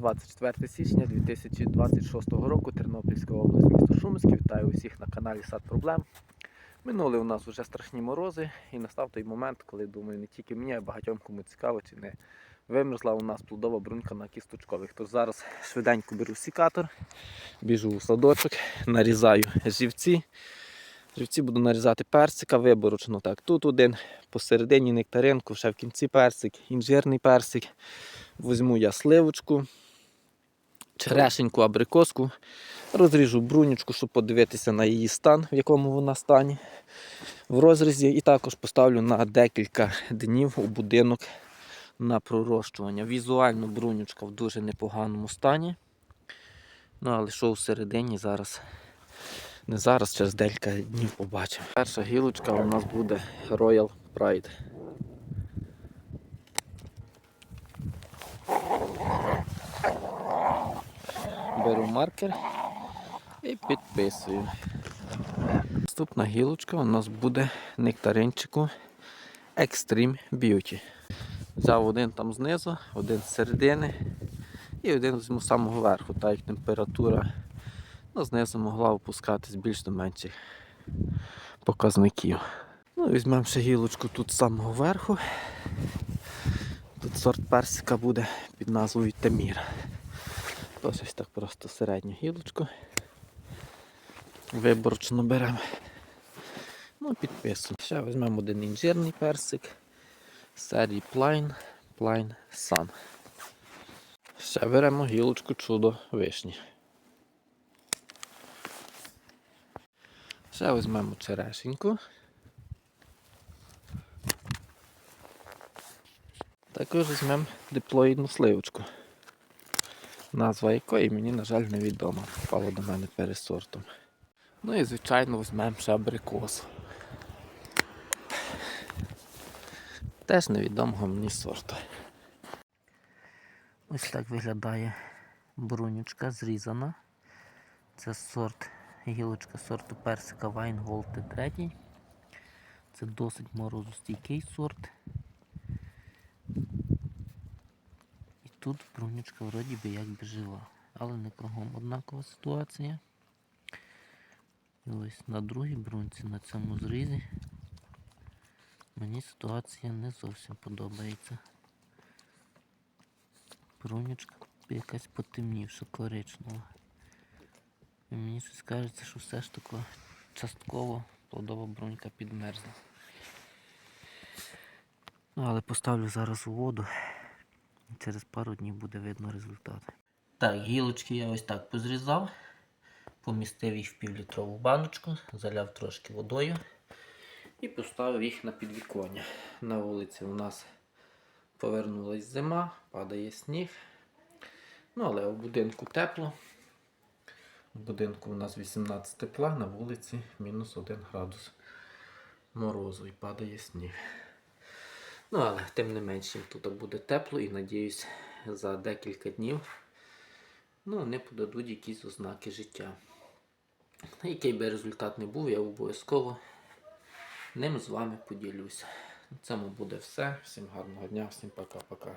24 січня 2026 року, Тернопільська область, місто Шуменське. Вітаю усіх на каналі Сад Проблем. Минули у нас вже страшні морози, і настав той момент, коли думаю, не тільки мені, а багатьом кому цікаво, чи не вимерзла у нас плодова брунька на кісточкових. Тож зараз швиденько беру сікатор, біжу у садочок, нарізаю живці. Живці буду нарізати персика, виборочно так. Тут один, посередині нектаринку, ще в кінці персик, інжирний персик. Візьму я сливочку, черешеньку, абрикоску, розріжу брунючку, щоб подивитися на її стан, в якому вона стані в розрізі. І також поставлю на декілька днів у будинок на пророщування. Візуально брунючка в дуже непоганому стані. Ну, але що всередині зараз. Не зараз, через декілька днів побачимо. Перша гілочка у нас буде Royal Pride. Беру маркер і підписую. Наступна гілочка у нас буде нектаринчику Extreme Beauty. Взяв один там знизу, один з середини і один з самого верху, так як температура ну, знизу могла опускатись більш до менших показників. Ну, візьмемо ще гілочку тут з самого верху. Тут сорт персика буде під назвою Таміра. Ось ось так просто середню гілочку. Виборочно беремо. Ну, підписуємо. Ще візьмемо один інжирний персик серії Plain, Plain Sun. Ще беремо гілочку чудо вишні. Ще візьмемо черешеньку. Також візьмемо диплоїдну сливочку, назва якої мені, на жаль, невідома. Впала до мене перед сортом. Ну і звичайно візьмемо ще абрикосу. Теж невідомого мені сорту. Ось так виглядає брунючка зрізана. Це сорт, гілочка сорту персика Gold 3. Це досить морозостійкий сорт. І тут брунючка вроді би якби жива, але не кругом однакова ситуація. І ось на другій брунці, на цьому зрізі, мені ситуація не зовсім подобається. Брунючка якась потемнівша, коричнева. І мені щось кажеться, що все ж таки частково плодова брунька підмерзла. Ну, але поставлю зараз у воду. Через пару днів буде видно результат. Так, гілочки я ось так позрізав, помістив їх в півлітрову баночку, заляв трошки водою і поставив їх на підвіконня. На вулиці у нас повернулась зима, падає сніг. Ну, але в будинку тепло. В будинку у нас 18 тепла, на вулиці мінус 1 градус морозу і падає сніг. Ну, але тим не менш їм тут буде тепло і надіюсь за декілька днів ну, вони подадуть якісь ознаки життя. Який би результат не був, я обов'язково ним з вами поділюся. На цьому буде все. Всім гарного дня, всім пока-пока.